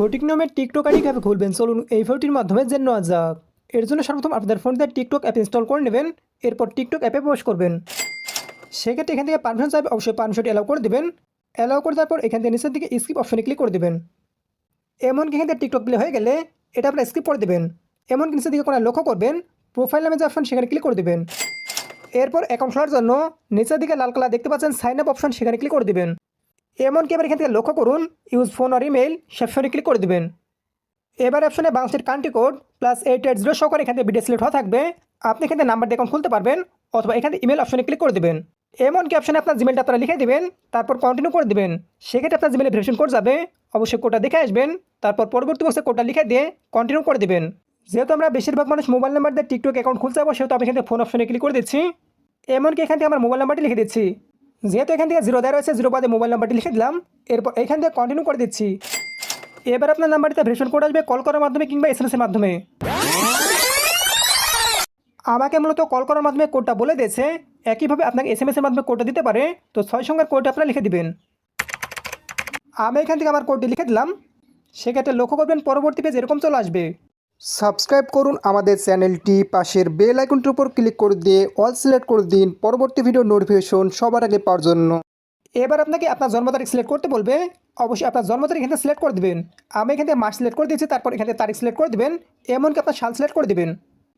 সঠিক নিয়মে TikTok ID কীভাবে খুলবেন? চলুন এই ভিডিওটির মাধ্যমে জেনে নেওয়া যাক। এর জন্য সর্বপ্রথম আপনাদের ফোন ফোনতে টিকটক অ্যাপ ইনস্টল করে নেবেন, এরপর টিকটক অ্যাপে প্রবেশ করবেন। সেক্ষেত্রে এখান থেকে পারমিশন চাইবে, অবশ্যই পারমিশনটি অ্যালাউ করে দেবেন। অ্যালাউ করে তারপর এখান থেকে নিচের দিকে স্কিপ অপশনে ক্লিক করে দেবেন। এমনকি এখান থেকে টিকটক প্লে হয়ে গেলে এটা আপনার স্কিপ করে দেবেন। এমনকি নিচের দিকে কোনো লক্ষ্য করবেন প্রোফাইল নামে যে অপশন সেখানে ক্লিক করে দেবেন। এরপর অ্যাকাউন্ট খোলার জন্য নিচের দিকে লাল কালার দেখতে পাচ্ছেন সাইন আপ অপশন সেখানে ক্লিক করে দেবেন। এমনকি এবার এখান থেকে লক্ষ্য করুন ইউজ ফোন আর ইমেল সে অপশনে ক্লিক করে দেবেন। এবার অপশনে বাংলাদেশের country code plus eight eight zero সহকারে এখান থেকে ভিডিও সিলেক্ট হওয়া থাকবে। আপনি এখান থেকে নাম্বার দিয়ে অ্যাকাউন্ট খুলতে পারবেন অথবা এখান এখানে ইমেল অপশনে ক্লিক করে দেবেন। এমনকি অপশনে আপনার জিমেলটা আপনারা লিখে দেবেন, তারপর কন্টিনিউ করে দেবেন। সেক্ষেত্রে আপনার জিমেলে ভেরিফিকেশন কোড যাবে। অবশ্যই কোডটা দেখে আসবেন, তারপর পরবর্তী বক্সে কোডটা লিখে দিয়ে কন্টিনিউ করে দেবেন। যেহেতু আমরা বেশিরভাগ মানুষ মোবাইল নাম্বার দিয়ে টিকটক অ্যাকাউন্ট খুলতে যাব, সেহেতু আমি এখান থেকে ফোন অপশনে ক্লিক করে দিচ্ছি। এমনকি এখান থেকে আমার মোবাইল নাম্বারটি লিখে দিচ্ছি। যেহেতু এখান থেকে জিরো দেওয়া রয়েছে জিরো বাদে মোবাইল নাম্বারটি লিখে দিলাম। এরপর এখান থেকে কন্টিনিউ করে দিচ্ছি। এবার আপনার নাম্বারটিতে ভেরিফিকেশন কোড আসবে কল করার মাধ্যমে কিংবা এস মাধ্যমে। আমাকে মূলত কল করার মাধ্যমে কোডটা বলে দিয়েছে, একইভাবে আপনাকে এস এম এর মাধ্যমে কোডটা দিতে পারে, তো ছয় সংখ্যার কোডটা আপনারা লিখে দিবেন। আমি এখান থেকে আমার কোডটি লিখে দিলাম। সেক্ষেত্রে লক্ষ্য করবেন পরবর্তী পেজ এরকম চলে আসবে। সাবস্ক্রাইব করুন আমাদের চ্যানেলটি, পাশের বেল আইকনটির উপর ক্লিক করে দিয়ে অল সিলেক্ট করে দিন পরবর্তী ভিডিও নোটিফিকেশন সবার আগে পাওয়ার জন্য। এবার আপনাকে আপনার জন্ম তারিখ সিলেক্ট করতে বলবে, অবশ্যই আপনার জন্ম তারিখ এখানে সিলেক্ট করে দেবেন। আমি এখান থেকে মাস সিলেক্ট করে দিয়েছি, তারপর এখান থেকে তারিখ সিলেক্ট করে দেবেন, এমনকি আপনার সাল সিলেক্ট করে দেবেন।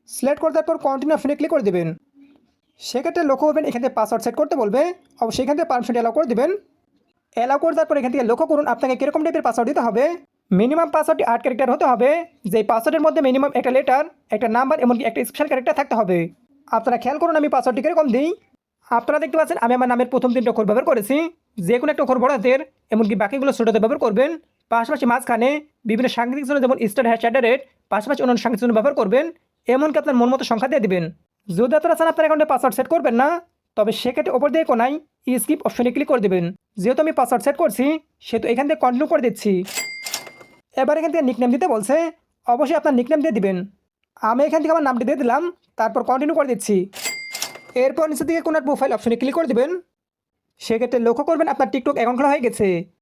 সিলেক্ট করে দেওয়ার পর কন্টিনিউ অপশনে ক্লিক করে দেবেন। সেক্ষেত্রে লক্ষ্য করবেন, এখান থেকে পাসওয়ার্ড সেট করতে বলবে, অবশ্যই এখান থেকে পারমিশন অ্যালাউ করে দেবেন। অ্যালাউ করে তারপর এখান থেকে লক্ষ্য করুন, আপনাকে কীরকম টাইপের পাসওয়ার্ড দিতে হবে। মিনিমাম পাসওয়ার্ডটি আট ক্যারেক্টার হতে হবে। যেই পাসওয়ার্ডের মধ্যে মিনিমাম একটা লেটার একটা নাম্বার এমনকি একটা স্পেশাল ক্যারেক্টার থাকতে হবে। আপনারা খেয়াল করুন, আমি পাসওয়ার্ডটি কীরকম দিই। আপনারা দেখতে পাচ্ছেন, আমি আমার নামের প্রথম তিনটা অক্ষর ব্যবহার করেছি। যে কোনো একটা অক্ষর বড় হাতের এমনকি বাকিগুলো ছোটোতে ব্যবহার করবেন। পাশাপাশি মাঝখানে বিভিন্ন সাংকেতিক জন্য যেমন স্টার হ্যাশ অ্যাট রেট পাশাপাশি অন্যান্য সাংকেতিক জন্য ব্যবহার করবেন। এমনকি আপনার মন মতো সংখ্যা দিয়ে দেবেন। যদি আপনারা চান আপনার অ্যাকাউন্টে পাসওয়ার্ড সেট করবেন না, তবে সেক্ষেত্রে ওপর দিয়ে কোনায় স্কিপ অপশনে ক্লিক করে দেবেন। যেহেতু আমি পাসওয়ার্ড সেট করছি, সেহেতু এখান থেকে কন্টিনিউ করে দিচ্ছি। এবার এখান থেকে নিকনেম দিতে বলছে। অবশ্যই আপনার নিকনেম দিয়ে দিবেন। আমি এখান থেকে আমার নামটি দিয়ে দিলাম, তারপর কন্টিনিউ করে দিচ্ছি। এরপর নিচের দিকে কোনো প্রোফাইল অপশনে ক্লিক করে দেবেন। সেক্ষেত্রে লক্ষ্য করবেন আপনার টিকটক অ্যাকাউন্ট খোলা হয়ে গেছে।